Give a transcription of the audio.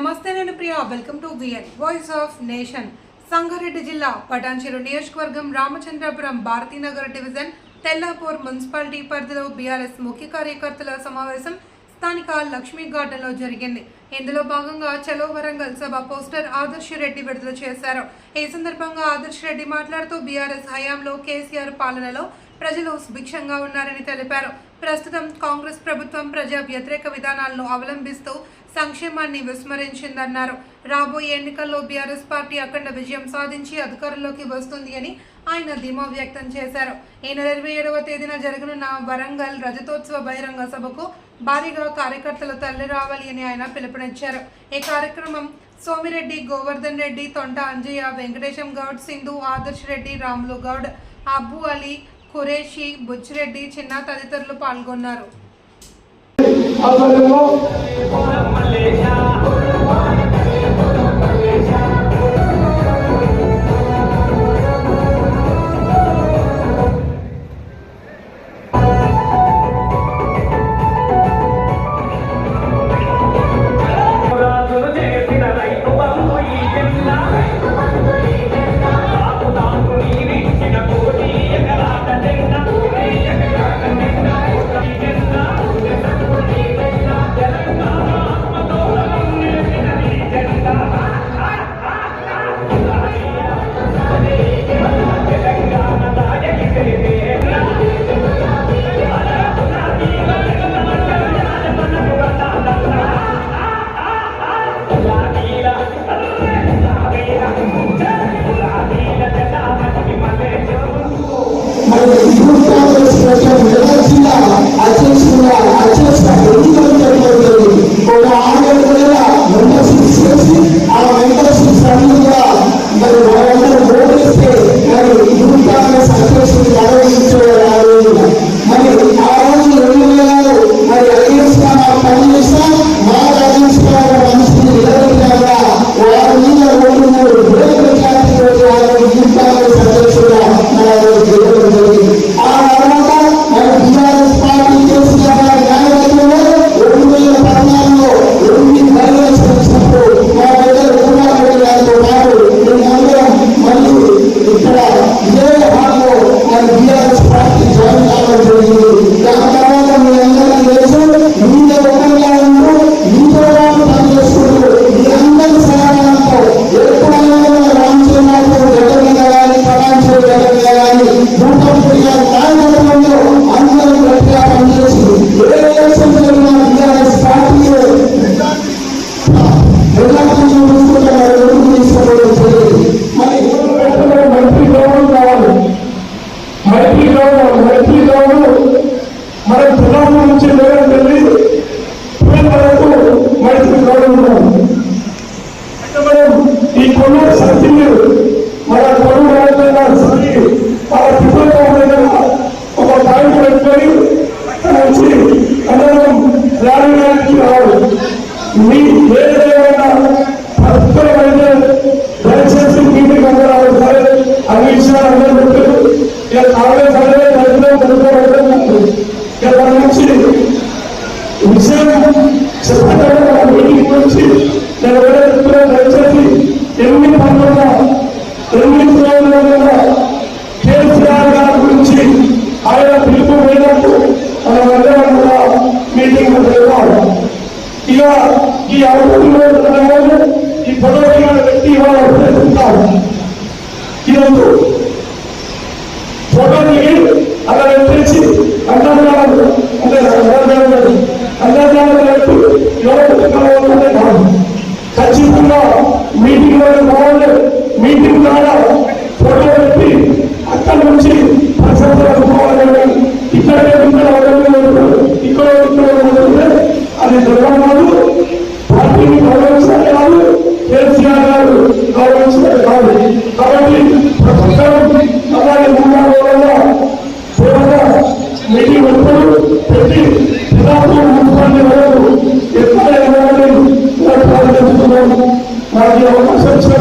నమస్తే నేను Priya. Welcome to VN voice of nation Sangareddy జిల్లా పటాన్చెరు నియోజకవర్గం రామచంద్రపురం భారతీనగర్ డివిజన్ తెల్లాపూర్ మున్సిపాలిటీ పరిధిలో బీఆర్ఎస్ ముఖ్య కార్యకర్తల సమావేశం స్థానిక లక్ష్మీ గార్డెన్లో జరిగింది. ఇందులో భాగంగా చలో వరంగల్ సభ పోస్టర్ ఆదర్శ్ రెడ్డి విడుదల చేశారు. ఈ సందర్భంగా ఆదర్శ్ రెడ్డి మాట్లాడుతూ బీఆర్ఎస్ హయాంలో కేసీఆర్ పాలనలో ప్రజలు సుభిక్షంగా ఉన్నారని తెలిపారు. ప్రస్తుతం కాంగ్రెస్ ప్రభుత్వం ప్రజా వ్యతిరేక విధానాలను అవలంబిస్తూ సంక్షేమాన్ని విస్మరించిందన్నారు. రాబోయే ఎన్నికల్లో బీఆర్ఎస్ పార్టీ అఖండ విజయం సాధించి అధికారంలోకి వస్తుంది అని ఆయన ధీమా వ్యక్తం చేశారు. ఈ నెల ఇరవై ఏడవ తేదీన జరగనున్న వరంగల్ రజతోత్సవ బహిరంగ సభకు భారీగా కార్యకర్తలు తరలి రావాలి అని ఆయన పిలుపునిచ్చారు. ఈ కార్యక్రమం సోమిరెడ్డి గోవర్ధన్ రెడ్డి తొంట అంజయ్య వెంకటేశం గౌడ్ సింధు ఆదర్శ్ రెడ్డి రాములు గౌడ్ అబ్బు అలీ ఖురేషి బుచ్చిరెడ్డి చిన్న తదితరులు పాల్గొన్నారు. ఆధ్వర్యంలో and the improvement త్యాగడానికి రావు మీ ఏదైనా పరస్పరమైన దయచేసి మీటింగ్ అందరూ అవుతారు అన్ని విషయాలు అందరూ పెట్టారు ఇక కాంగ్రెస్ అనేది రైతులు కనుక్కోవడం ఇక దాని నుంచి విషయం చెప్పడం మీటింగ్ గురించి నేను చెప్తున్నా దయచేసి ఎన్ని పనులున్నా ఎన్ని ప్రోగ్రాంలున్నా కేసీఆర్ గారి గురించి ఆయన పిలుపు మేరకు మనం అందరం కూడా మీటింగ్ జరగాలి ఇక ఈ అవసరంలో ఈ పొడవైన వ్యక్తి ఇవాళ ఈరోజు ఫోటో దిగి అలా తెచ్చి అంతర్జాలం అంటే అంతర్జాలం అంతర్జాలం వైపు యువత కాదు ఖచ్చితంగా మీటింగ్ బాగుండే మీటింగ్ ద్వారా ఫోటో పెట్టి ఆలోచించడం కాదు కాబట్టి ప్రతి అలాగే మూడు వల్ల మీకు ఎప్పుడు ప్రతి విధానం ముందుకొని వరకు ఎక్కడ ఎవరు నాకు అవకాశం